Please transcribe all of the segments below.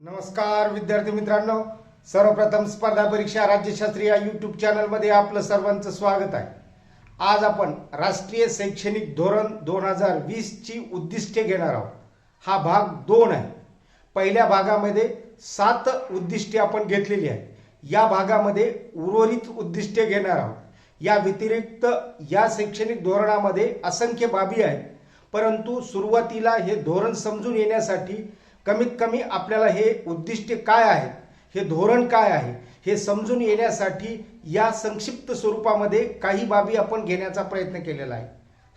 नमस्कार विद्यार्थी मित्रांनो. सर्वप्रथम स्पर्धा परीक्षा राज्यशास्त्री या यूट्यूब चॅनलमध्ये आपलं सर्वांचं स्वागत आहे. आज आपण राष्ट्रीय शैक्षणिक धोरण दोन हजार वीसची उद्दिष्टे घेणार आहोत. हा भाग दोन आहे. पहिल्या भागामध्ये सात उद्दिष्टे आपण घेतलेली आहे या भागामध्ये उर्वरित उद्दिष्टे घेणार आहोत. या व्यतिरिक्त या शैक्षणिक धोरणामध्ये असंख्य बाबी आहेत. परंतु सुरुवातीला हे धोरण समजून येण्यासाठी कमीत कमी आपल्याला हे उद्दिष्टे काय आहेत? हे धोरण काय आहे? हे समजून येण्यासाठी या संक्षिप्त स्वरूपामध्ये काही बाबी आपण घेण्याचा प्रयत्न केलेला आहे.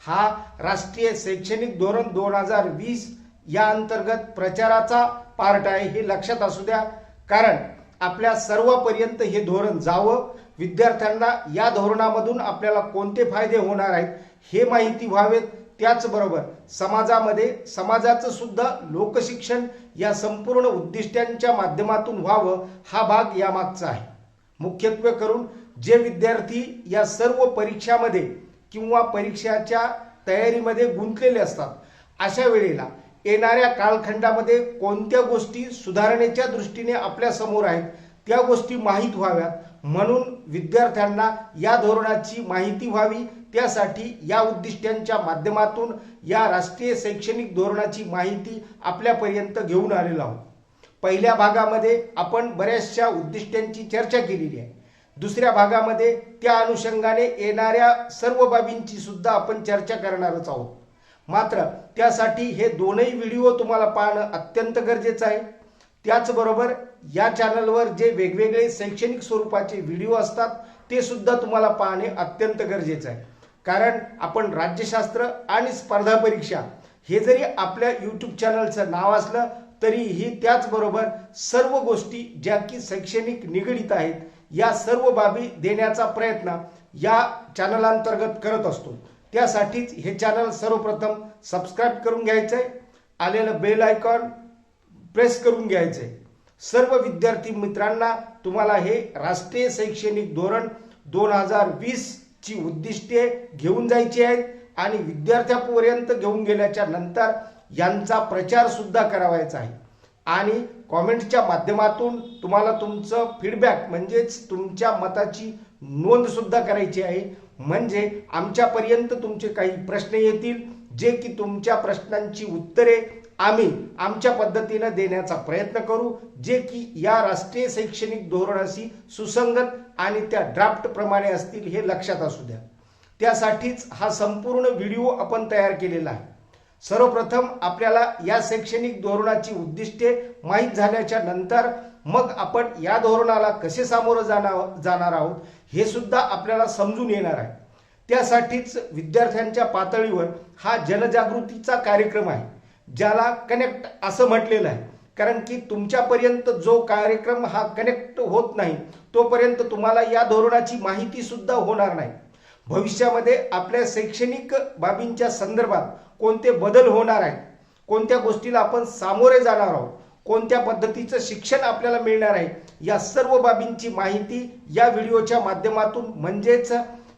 हा राष्ट्रीय शैक्षणिक धोरण दोन हजार वीस या अंतर्गत प्रचाराचा पार्ट आहे हे लक्षात असू द्या. कारण आपल्या सर्वपर्यंत हे धोरण जावं विद्यार्थ्यांना या धोरणामधून आपल्याला कोणते फायदे होणार आहेत हे माहिती व्हावेत. त्याचबरोबर समाजामध्ये समाजाचं सुद्धा लोकशिक्षण या संपूर्ण उद्दिष्टांच्या माध्यमातून व्हावं हा भाग यामागचा आहे. मुख्यत्वे करून जे विद्यार्थी या सर्व परीक्षामध्ये किंवा परीक्षाच्या तयारीमध्ये गुंतलेले असतात अशा वेळेला येणाऱ्या कालखंडामध्ये कोणत्या गोष्टी सुधारणेच्या दृष्टीने आपल्यासमोर आहेत त्या गोष्टी माहीत व्हाव्यात. म्हणून विद्यार्थ्यांना या धोरणाची माहिती व्हावी त्यासाठी या उद्दिष्टांच्या माध्यमातून या राष्ट्रीय शैक्षणिक धोरणाची माहिती आपल्यापर्यंत घेऊन आलेलो आहोत. पहिल्या भागामध्ये आपण बऱ्याचशा उद्दिष्टांची चर्चा केलेली आहे. दुसऱ्या भागामध्ये त्या अनुषंगाने येणाऱ्या सर्व बाबींची सुद्धा आपण चर्चा करणारच आहोत. मात्र त्यासाठी हे दोनही व्हिडिओ तुम्हाला पाहणं अत्यंत गरजेचं आहे. त्याचबरोबर या चॅनलवर जे वेगवेगळे शैक्षणिक स्वरूपाचे व्हिडिओ असतात ते सुद्धा तुम्हाला पाहणे अत्यंत गरजेचं आहे. कारण आपण राज्यशास्त्र आणि स्पर्धा परीक्षा हे जरी आपल्या यूट्यूब चॅनलचं नाव असलं तरीही त्याचबरोबर सर्व गोष्टी ज्या की शैक्षणिक निगडीत आहेत या सर्व बाबी देण्याचा प्रयत्न या चॅनलांतर्गत करत असतो. त्यासाठीच हे चॅनल सर्वप्रथम सबस्क्राईब करून घ्यायचं आहे आलेलं बेल आयकॉन प्रेस करून घ्यायचं आहे सर्व विद्यार्थी मित्रांना तुम्हाला हे राष्ट्रीय शैक्षणिक धोरण दोन हजार वीस ची उद्दिष्टे घेऊन जायची आहेत आणि विद्यार्थ्यापर्यंत घेऊन गेल्याच्यानंतर यांचा प्रचार सुद्धा करावायचा आहे. आणि कॉमेंटच्या माध्यमातून तुम्हाला तुमचं फीडबॅक म्हणजेच तुमच्या मताची नोंद सुद्धा करायची आहे. म्हणजे आमच्यापर्यंत तुमचे काही प्रश्न येतील जे की तुमच्या प्रश्नांची उत्तरे आम्ही आमच्या पद्धतीनं देण्याचा प्रयत्न करू जे की या राष्ट्रीय शैक्षणिक धोरणाशी सुसंगत आणि त्या ड्राफ्ट प्रमाणे असतील हे लक्षात असू द्या. त्यासाठीच हा संपूर्ण व्हिडिओ आपण तयार केलेला आहे. सर्वप्रथम आपल्याला या शैक्षणिक धोरणाची उद्दिष्टे माहीत झाल्याच्यानंतर मग आपण या धोरणाला कसे सामोरं जाणार जाणार आहोत हे सुद्धा आपल्याला समजून येणार आहे. त्यासाठीच विद्यार्थ्यांच्या पातळीवर हा जनजागृतीचा कार्यक्रम आहे. ज्याला कनेक्ट असं म्हटलेलं आहे. कारण की तुमच्यापर्यंत जो कार्यक्रम हा कनेक्ट होत नाही तोपर्यंत तुम्हाला या धोरणाची माहिती सुद्धा होणार नाही. भविष्यामध्ये आपल्या शैक्षणिक बाबींच्या संदर्भात कोणते बदल होणार आहेत कोणत्या गोष्टीला आपण सामोरे जाणार आहोत कोणत्या पद्धतीचं शिक्षण आपल्याला मिळणार आहे या सर्व बाबींची माहिती या व्हिडिओच्या माध्यमातून म्हणजेच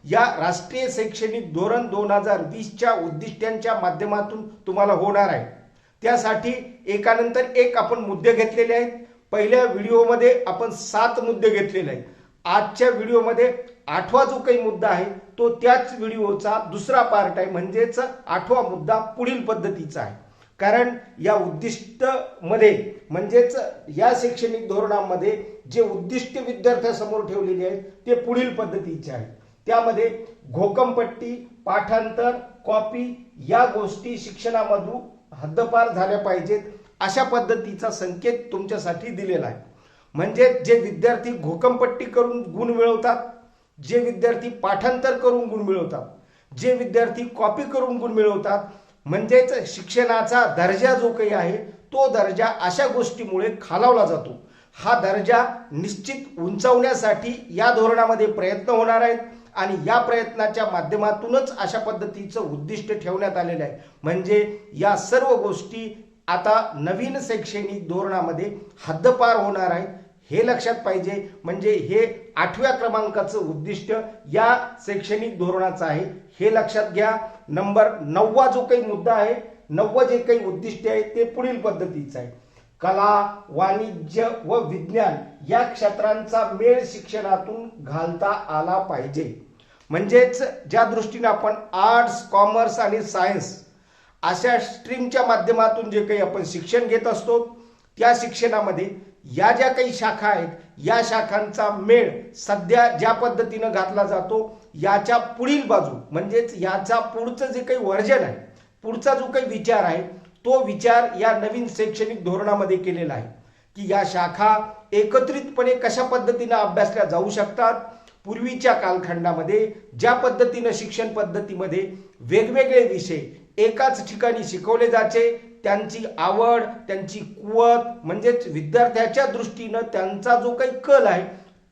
या राष्ट्रीय शैक्षणिक धोरण दोन हजार वीसच्या उद्दिष्टांच्या माध्यमातून तुम्हाला होणार आहे. त्यासाठी एकानंतर एक आपण मुद्दे घेतलेले आहेत. पहिल्या व्हिडिओमध्ये आपण सात मुद्दे घेतलेले आहेत. आजच्या व्हिडिओमध्ये आठवा जो काही मुद्दा आहे तो त्याच व्हिडिओचा दुसरा पार्ट आहे. म्हणजेच आठवा मुद्दा पुढील पद्धतीचा आहे. कारण या उद्दिष्टमध्ये म्हणजेच या शैक्षणिक धोरणामध्ये जे उद्दिष्ट विद्यार्थ्यासमोर ठेवलेले आहेत ते पुढील पद्धतीचे आहेत. त्यामध्ये घोकमपट्टी पाठांतर कॉपी या गोष्टी शिक्षणामधून हद्दपार झाल्या पाहिजेत अशा पद्धतीचा संकेत तुमच्यासाठी दिलेला आहे. म्हणजे जे विद्यार्थी घोकमपट्टी करून गुण मिळवतात जे विद्यार्थी पाठांतर करून गुण मिळवतात जे विद्यार्थी कॉपी करून गुण मिळवतात म्हणजेच शिक्षणाचा दर्जा जो काही आहे तो दर्जा अशा गोष्टीमुळे खालावला जातो. हा दर्जा निश्चित उंचावण्यासाठी या धोरणामध्ये प्रयत्न होणार आहेत. आणि या प्रयत्नाच्या माध्यमातूनच अशा पद्धतीचं उद्दिष्ट ठेवण्यात आलेलं आहे. म्हणजे या सर्व गोष्टी आता नवीन शैक्षणिक धोरणामध्ये हद्दपार होणार आहेत. हे लक्षात पाहिजे. म्हणजे हे आठव्या क्रमांकाचं उद्दिष्ट या शैक्षणिक धोरणाचं आहे. हे लक्षात घ्या. नंबर नववा जो काही मुद्दा आहे नव्वद जे काही उद्दिष्ट आहे ते पुढील पद्धतीचं आहे. कला वाणिज्य व विज्ञान या क्षेत्रांचा मेळ शिक्षणातून घालता आला पाहिजे. म्हणजेच ज्या दृष्टीने आपण आर्ट्स कॉमर्स आणि सायन्स अशा स्ट्रीमच्या माध्यमातून जे काही आपण शिक्षण घेत असतो त्या शिक्षणामध्ये या ज्या काही शाखा आहेत या शाखांचा मेळ सध्या ज्या पद्धतीनं घातला जातो याच्या पुढील बाजू म्हणजेच याचा पुढचं जे काही वर्जन आहे पुढचा जो काही विचार आहे तो विचार या नवीन शैक्षणिक धोरणामध्ये केलेला आहे. की या शाखा एकत्रितपणे कशा पद्धतीनं अभ्यासल्या जाऊ शकतात पूर्वीच्या कालखंडामध्ये ज्या पद्धतीनं शिक्षण पद्धतीमध्ये वेगवेगळे विषय एकाच ठिकाणी शिकवले जायचे त्यांची आवड त्यांची कुवत म्हणजेच विद्यार्थ्याच्या दृष्टीनं त्यांचा जो काही कल आहे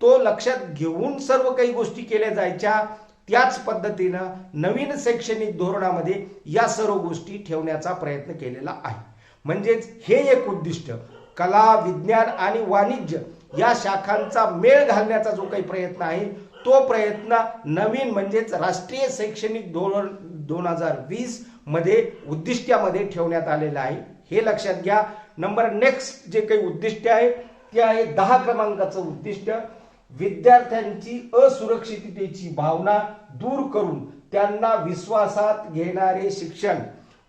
तो लक्षात घेऊन सर्व काही गोष्टी केल्या जायच्या. त्याच पद्धतीनं नवीन शैक्षणिक धोरणामध्ये या सर्व गोष्टी ठेवण्याचा प्रयत्न केलेला आहे. म्हणजेच हे एक उद्दिष्ट कला विज्ञान आणि वाणिज्य या शाखांचा मेळ घालण्याचा जो काही प्रयत्न आहे तो प्रयत्न नवीन म्हणजेच राष्ट्रीय शैक्षणिक धोरण दोन हजार वीसमध्ये उद्दिष्ट्यामध्ये ठेवण्यात आलेलं आहे. हे लक्षात घ्या. नंबर नेक्स्ट जे काही उद्दिष्ट आहे ते आहे दहा क्रमांकाचं उद्दिष्ट. विद्यार्थ्यांची असुरक्षिततेची भावना दूर करून त्यांना विश्वासात घेणारे शिक्षण.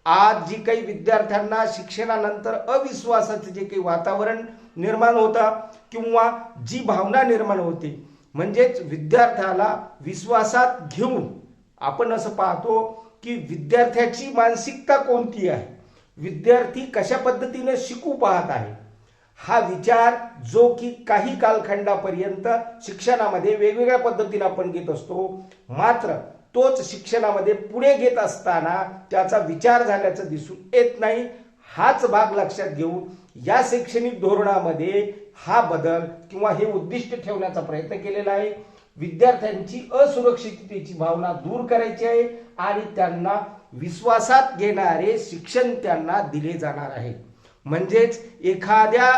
आज जी काही विद्यार्थ्यांना शिक्षणानंतर अविश्वासाचं जे काही वातावरण निर्माण होता किंवा जी भावना निर्माण होते म्हणजेच विद्यार्थ्याला विश्वासात घेऊन आपण असं पाहतो की विद्यार्थ्याची मानसिकता कोणती आहे? विद्यार्थी कशा पद्धतीने शिकू पाहत आहे? हा विचार जो की काही कालखंडापर्यंत शिक्षणामध्ये वेगवेगळ्या पद्धतीने आपण घेत असतो मात्र तोच शिक्षणामध्ये पुढे घेत असताना त्याचा विचार झाल्याचं दिसून येत नाही. हाच भाग लक्षात घेऊन या शैक्षणिक धोरणामध्ये हा बदल किंवा हे उद्दिष्ट ठेवण्याचा प्रयत्न केलेला आहे. विद्यार्थ्यांची असुरक्षिततेची भावना दूर करायची आहे आणि त्यांना विश्वासात घेणारे शिक्षण त्यांना दिले जाणार आहे. म्हणजेच एखाद्या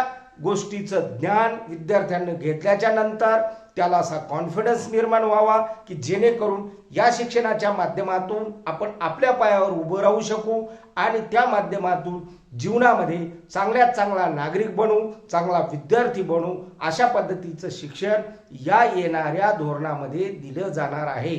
गोष्टीचं ज्ञान विद्यार्थ्यांनी घेतल्याच्या नंतर त्याला असा कॉन्फिडन्स निर्माण व्हावा की जेणेकरून या शिक्षणाच्या माध्यमातून आपण आपल्या पायावर उभं राहू शकू आणि त्या माध्यमातून जीवनामध्ये चांगल्यात चांगला नागरिक बनू चांगला विद्यार्थी बनू अशा पद्धतीचं शिक्षण या येणाऱ्या धोरणामध्ये दिलं जाणार आहे.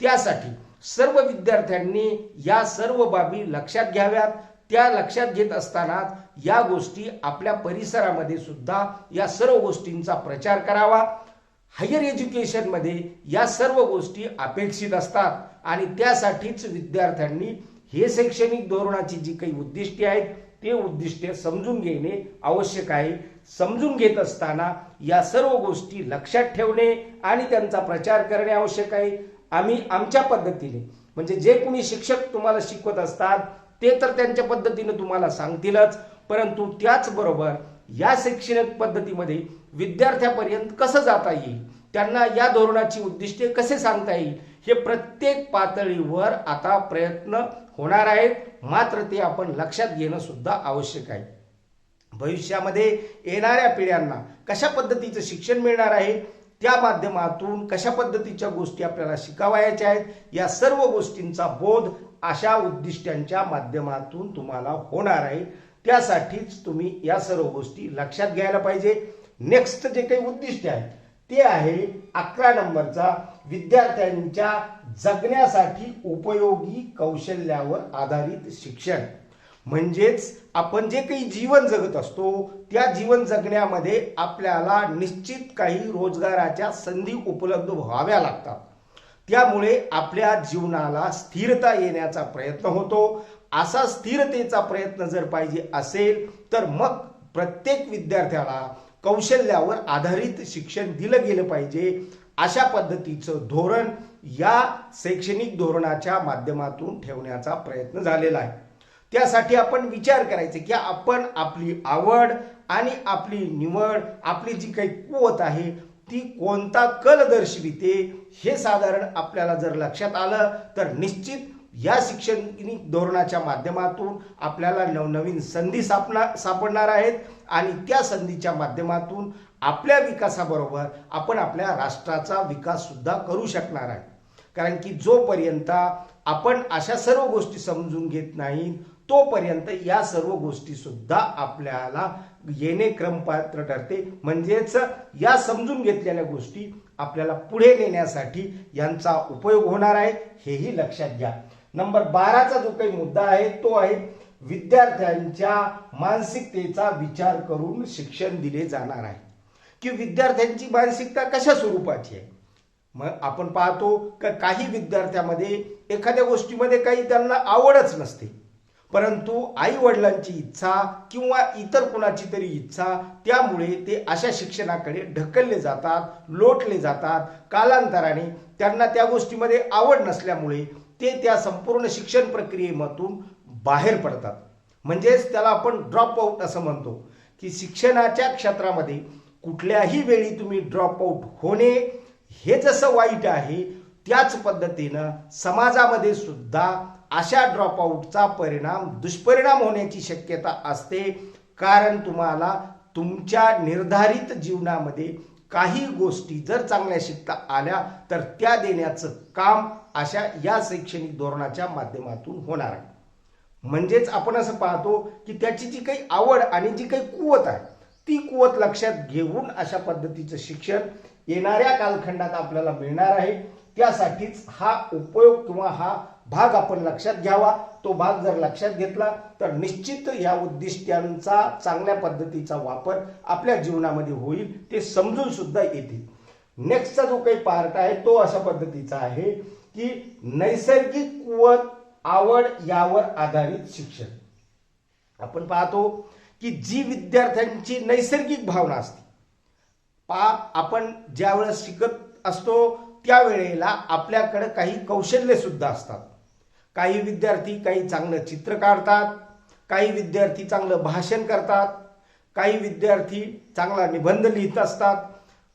त्यासाठी सर्व विद्यार्थ्यांनी या सर्व बाबी लक्षात घ्याव्यात. त्या लक्षात घेत असताना या गोष्टी आपल्या परिसरामध्ये सुद्धा या सर्व गोष्टींचा प्रचार करावा. हायर एज्युकेशनमध्ये या सर्व गोष्टी अपेक्षित असतात आणि त्यासाठीच विद्यार्थ्यांनी हे शैक्षणिक धोरणाची जी काही उद्दिष्टे आहेत ते उद्दिष्टे समजून घेणे आवश्यक आहे. समजून घेत असताना या सर्व गोष्टी लक्षात ठेवणे आणि त्यांचा प्रचार करणे आवश्यक आहे. आम्ही आमच्या पद्धतीने म्हणजे जे कोणी शिक्षक तुम्हाला शिकवत असतात ते तर त्यांच्या पद्धतीने तुम्हाला सांगतीलच परंतु त्याचबरोबर या शैक्षणिक पद्धतीमध्ये विद्यार्थ्यापर्यंत कसं जाता येईल? त्यांना या धोरणाची उद्दिष्टे कसे सांगता येईल? हे प्रत्येक पातळीवर आता प्रयत्न होणार आहेत. मात्र ते आपण लक्षात घेणं सुद्धा आवश्यक आहे. भविष्यामध्ये येणाऱ्या पिढ्यांना कशा पद्धतीचं शिक्षण मिळणार आहे? त्या माध्यमातून कशा पद्धतीच्या गोष्टी आपल्याला शिकावायच्या आहेत? या सर्व गोष्टींचा बोध अशा उद्दिष्टांच्या माध्यमातून तुम्हाला होणार आहे. त्यासाठीच तुम्ही या सर्व गोष्टी लक्षात घ्यायला पाहिजे. नेक्स्ट जे काही उद्दिष्ट आहे ते आहे अकरा नंबरचा विद्यार्थ्यांच्या जगण्यासाठी उपयोगी कौशल्यावर आधारित शिक्षण. म्हणजेच आपण जे काही जीवन जगत असतो त्या जीवन जगण्यामध्ये आपल्याला निश्चित काही रोजगाराच्या संधी उपलब्ध व्हाव्या लागतात. त्यामुळे आपल्या जीवनाला स्थिरता येण्याचा प्रयत्न होतो. असा स्थिरतेचा प्रयत्न जर पाहिजे असेल तर मग प्रत्येक विद्यार्थ्याला कौशल्यावर आधारित शिक्षण दिलं गेलं पाहिजे. अशा पद्धतीचं धोरण या शैक्षणिक धोरणाच्या माध्यमातून ठेवण्याचा प्रयत्न झालेला आहे. त्यासाठी आपण विचार करायचे की आपण आपली आवड आणि आपली निवड आपली जी काही कुवत आहे ती कोणता कल दर्शविते हे साधारण आपल्याला जर लक्षात आलं तर निश्चित या शैक्षणिक धोरणाच्या माध्यमातून आपल्याला नवनवीन संधी सापना सापडणार आहेत. आणि त्या संधीच्या माध्यमातून आपल्या विकासाबरोबर आपण आपल्या राष्ट्राचा विकास सुद्धा करू शकणार आहे. कारण की जोपर्यंत आपण अशा सर्व गोष्टी समजून घेत नाही तोपर्यंत या सर्व गोष्टी सुद्धा आपल्याला येणे क्रमपात्र ठरते. म्हणजेच या समजून घेतलेल्या गोष्टी आपल्याला पुढे नेण्यासाठी यांचा उपयोग होणार आहे हेही लक्षात घ्या. नंबर बाराचा जो काही मुद्दा आहे तो आहे विद्यार्थ्यांच्या मानसिकतेचा विचार करून शिक्षण दिले जाणार आहे. की विद्यार्थ्यांची मानसिकता कशा स्वरूपाची आहे? मग आपण पाहतो का काही विद्यार्थ्यामध्ये एखाद्या गोष्टीमध्ये काही त्यांना आवडच नसते. परंतु आई वडिलांची इच्छा किंवा इतर कुणाची तरी इच्छा त्यामुळे ते अशा शिक्षणाकडे ढकलले जातात लोटले जातात. कालांतराने त्यांना त्या गोष्टीमध्ये आवड नसल्यामुळे ते त्या संपूर्ण शिक्षण प्रक्रियेमधून बाहेर पडतात. म्हणजेच त्याला आपण ड्रॉप आऊट असं म्हणतो. की शिक्षणाच्या क्षेत्रामध्ये कुठल्याही वेळी तुम्ही ड्रॉप आऊट होणे हे जसं वाईट आहे त्याच पद्धतीनं समाजामध्ये सुद्धा अशा ड्रॉपआउटचा परिणाम दुष्परिणाम होण्याची शक्यता असते. कारण तुम्हाला तुमच्या निर्धारित जीवनामध्ये काही गोष्टी जर चांगल्या शिकता आल्या तर त्या देण्याचं काम अशा या शैक्षणिक धोरणाच्या माध्यमातून होणार आहे. म्हणजेच आपण असं पाहतो की त्याची जी काही आवड आणि जी काही कुवत आहे ती कुवत लक्षात घेऊन अशा पद्धतीचं शिक्षण येणाऱ्या कालखंडात आपल्याला मिळणार आहे. त्यासाठीच हा उपयोग किंवा हा भाग आपण लक्षात घ्यावा. तो भाग जर लक्षात घेतला तर निश्चित या उद्दिष्ट्यांचा चांगल्या पद्धतीचा वापर आपल्या जीवनामध्ये होईल ते समजून सुद्धा येतील. नेक्स्टचा जो काही पार्ट आहे तो अशा पद्धतीचा आहे की नैसर्गिक कुवत आवड यावर आधारित शिक्षण. आपण पाहतो की जी विद्यार्थ्यांची नैसर्गिक भावना असते पा आपण ज्या वेळेस शिकत असतो त्यावेळेला आपल्याकडे काही कौशल्य सुद्धा असतात. काही विद्यार्थी काही चांगलं चित्र काढतात काही विद्यार्थी चांगलं भाषण करतात काही विद्यार्थी चांगला निबंध लिहित असतात.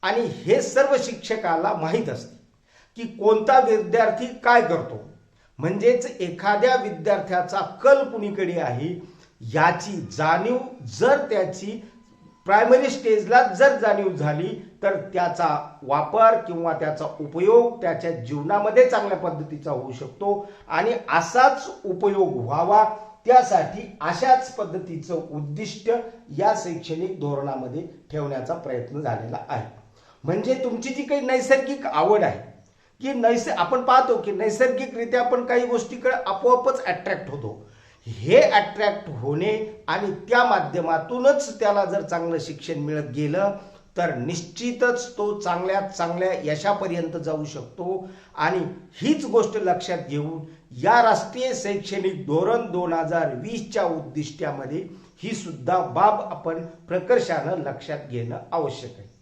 आणि हे सर्व शिक्षकाला माहीत असते की कोणता विद्यार्थी काय करतो. म्हणजेच एखाद्या विद्यार्थ्याचा कल कुणीकडे आहे याची जाणीव जर त्याची प्रायमरी स्टेजला जर जाणीव झाली तर त्याचा वापर किंवा त्याचा उपयोग त्याच्या जीवनामध्ये चांगल्या पद्धतीचा होऊ शकतो. आणि असाच उपयोग व्हावा त्यासाठी अशाच पद्धतीचं उद्दिष्ट या शैक्षणिक धोरणामध्ये ठेवण्याचा प्रयत्न झालेला आहे. म्हणजे तुमची जी काही नैसर्गिक आवड आहे की नैस आपण पाहतो की नैसर्गिकरित्या आपण काही गोष्टीकडे आपोआपच अट्रॅक्ट होतो. हे अट्रॅक्ट होणे आणि त्या माध्यमातूनच त्याला जर चांगलं शिक्षण मिळत गेलं तर निश्चितच तो चांगल्यात चांगल्या यशापर्यंत जाऊ शकतो. आणि हीच गोष्ट लक्षात घेऊन या राष्ट्रीय शैक्षणिक धोरण दोन हजार वीसच्या उद्दिष्ट्यामध्ये ही सुद्धा बाब आपण प्रकर्षानं लक्षात घेणं आवश्यक आहे.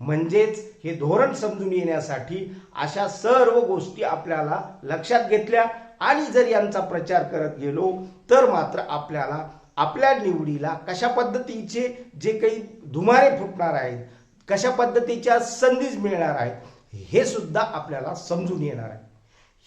म्हणजेच हे धोरण समजून येण्यासाठी अशा सर्व गोष्टी आपल्याला लक्षात घेतल्या आणि जर यांचा प्रचार करत गेलो तर मात्र आपल्याला आपल्या निवडीला कशा पद्धतीचे जे काही धुमारे फुटणार आहेत कशा पद्धतीच्या संधीच मिळणार आहेत हे सुद्धा आपल्याला समजून येणार आहे.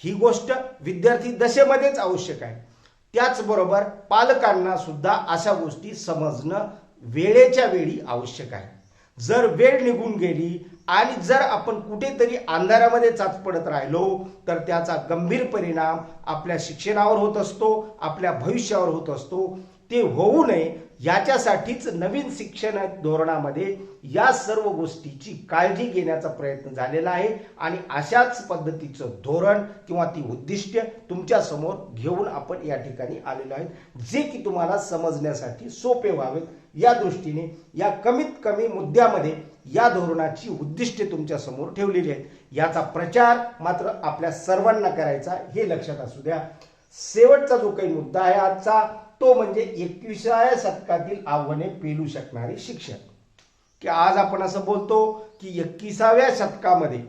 ही गोष्ट विद्यार्थी दशेमध्येच आवश्यक आहे. त्याचबरोबर पालकांना सुद्धा अशा गोष्टी समजणं वेळेच्या वेळी आवश्यक आहे. जर वेळ निघून गेली आणि जर आपण कुठेतरी अंधारामध्ये चाच पडत राहिलो तर त्याचा गंभीर परिणाम आपल्या शिक्षणावर होत असतो आपल्या भविष्यावर होत असतो. ते होऊ नये याच्यासाठीच नवीन शिक्षण धोरणामध्ये या सर्व गोष्टीची काळजी घेण्याचा प्रयत्न झालेला आहे. आणि अशाच पद्धतीचं धोरण किंवा ती उद्दिष्ट तुमच्यासमोर घेऊन आपण या ठिकाणी आलेलो आहे जे की तुम्हाला समजण्यासाठी सोपे व्हावेत. या दृष्टीने या कमीत कमी मुद्द्यामध्ये या धोरणाची उद्दिष्टे तुमच्यासमोर ठेवलेली आहेत. याचा प्रचार मात्र आपल्या सर्वांना करायचा हे लक्षात असू द्या. शेवटचा जो काही मुद्दा आहे आजचा तो म्हणजे एकविसाव्या शतकातील आव्हाने पेलू शकणारे शिक्षक. की आज आपण असं बोलतो की एकविसाव्या शतकामध्ये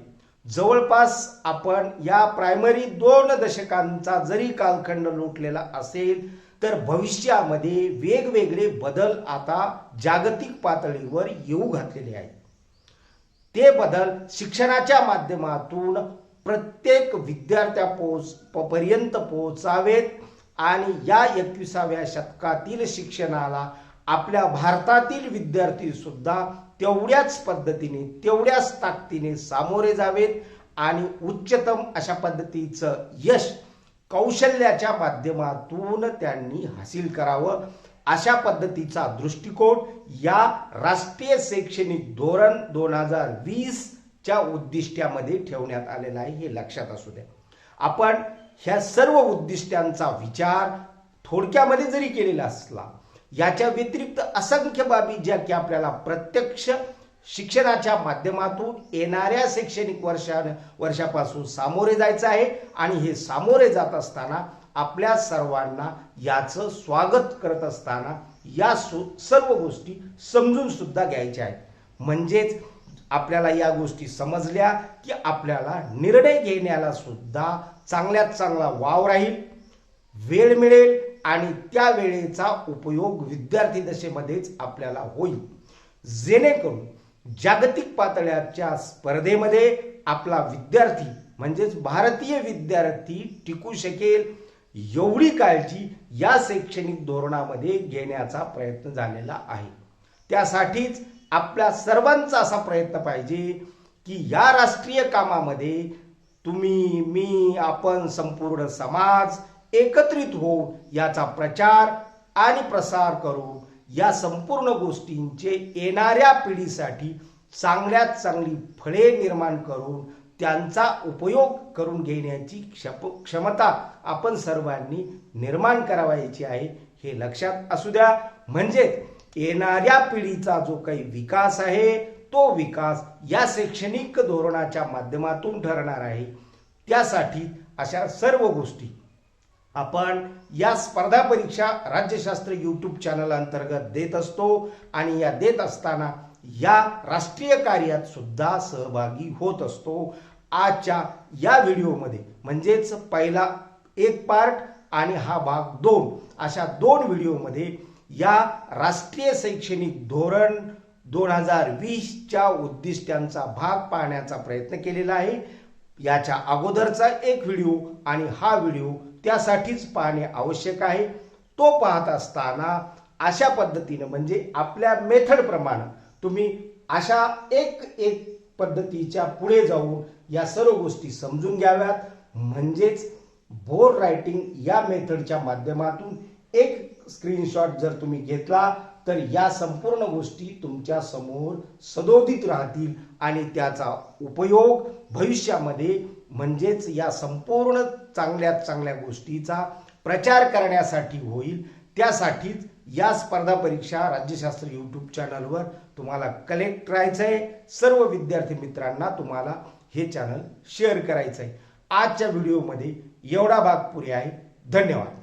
जवळपास आपण या प्रायमरी दोन दशकांचा जरी कालखंड लोटलेला असेल तर भविष्यामध्ये वेगवेगळे बदल आता जागतिक पातळीवर येऊ घातलेले आहेत. ते बदल शिक्षणाच्या माध्यमातून प्रत्येक विद्यार्थ्या पोच पर्यंत पोहोचावेत. आणि या एकविसाव्या शतकातील शिक्षणाला आपल्या भारतातील विद्यार्थी सुद्धा तेवढ्याच पद्धतीने तेवढ्याच ताकदीने सामोरे जावेत आणि उच्चतम अशा पद्धतीचं यश कौशल्याच्या माध्यमातून त्यांनी हासिल करावं अशा पद्धतीचा दृष्टिकोन या राष्ट्रीय शैक्षणिक धोरण दोन हजार वीसच्या उद्दिष्ट्यामध्ये ठेवण्यात आलेला आहे हे लक्षात असू द्या. आपण ह्या सर्व उद्दिष्टांचा विचार थोडक्यामध्ये जरी केलेला असला याच्या व्यतिरिक्त असंख्य बाबी ज्या की आपल्याला प्रत्यक्ष शिक्षणाच्या माध्यमातून येणाऱ्या शैक्षणिक वर्षा वर्षापासून सामोरे जायचं आहे आणि हे सामोरे जात असताना आपल्या सर्वांना याचं स्वागत करत असताना या सु सर्व गोष्टी समजून सुद्धा घ्यायच्या आहेत. म्हणजेच आपल्याला या गोष्टी समजल्या की आपल्याला निर्णय घेण्याला सुद्धा चांगल्यात चांगला वाव राहील वेळ मिळेल आणि त्या वेळेचा उपयोग विद्यार्थी दशेमध्येच आपल्याला होईल. जेणेकरून जागतिक पातळ्याच्या स्पर्धेमध्ये आपला विद्यार्थी म्हणजेच भारतीय विद्यार्थी टिकू शकेल एवढी काळजी या शैक्षणिक धोरणामध्ये घेण्याचा प्रयत्न झालेला आहे. त्यासाठीच आपल्या सर्वांचा असा प्रयत्न पाहिजे की या राष्ट्रीय कामामध्ये तुम्ही मी आपण संपूर्ण समाज एकत्रित होऊ याचा प्रचार आणि प्रसार करू या संपूर्ण गोष्टींचे येणाऱ्या पिढीसाठी चांगल्यात चांगली फळे निर्माण करून त्यांचा उपयोग करून घेण्याची क्षप क्षमता आपण सर्वांनी निर्माण करावायची आहे हे लक्षात असू द्या. म्हणजेच येणाऱ्या पिढीचा जो काही विकास आहे तो विकास या शैक्षणिक धोरणाच्या माध्यमातून ठरणार आहे. त्यासाठी अशा सर्व गोष्टी. आपण या स्पर्धा परीक्षा राज्यशास्त्र यूट्यूब चॅनल अंतर्गत देत असतो आणि या देत असताना या राष्ट्रीय कार्यात सुद्धा सहभागी होत असतो. आजच्या या व्हिडिओमध्ये म्हणजेच पहिला एक पार्ट आणि हा भाग दोन अशा दोन व्हिडिओमध्ये या राष्ट्रीय शैक्षणिक धोरण दोन हजार वीसच्या उद्दिष्टांचा भाग पाहण्याचा प्रयत्न केलेला आहे. याच्या अगोदरचा एक व्हिडिओ आणि हा व्हिडिओ त्यासाठीच पाहणे आवश्यक आहे. तो पाहत असताना अशा पद्धतीनं म्हणजे आपल्या मेथडप्रमाणे तुम्ही अशा एक एक पद्धतीच्या पुढे जाऊन या सर्व गोष्टी समजून घ्याव्यात. म्हणजेच बोर रायटिंग या मेथडच्या माध्यमातून एक स्क्रीनशॉट जर तुम्ही घेतला तर या संपूर्ण गोष्टी तुमच्यासमोर सदोदित राहतील आणि त्याचा उपयोग भविष्यामध्ये म्हणजेच या संपूर्ण चांगल्यात चांगल्या गोष्टीचा प्रचार करण्यासाठी होईल. त्यासाठीच या स्पर्धा परीक्षा राज्यशास्त्र यूट्यूब चॅनलवर तुम्हाला कलेक्ट करायचं आहे. सर्व विद्यार्थी मित्रांना तुम्हाला हे चॅनल शेअर करायचं आहे. आजच्या व्हिडिओमध्ये एवढा भाग पुरे आहे. धन्यवाद.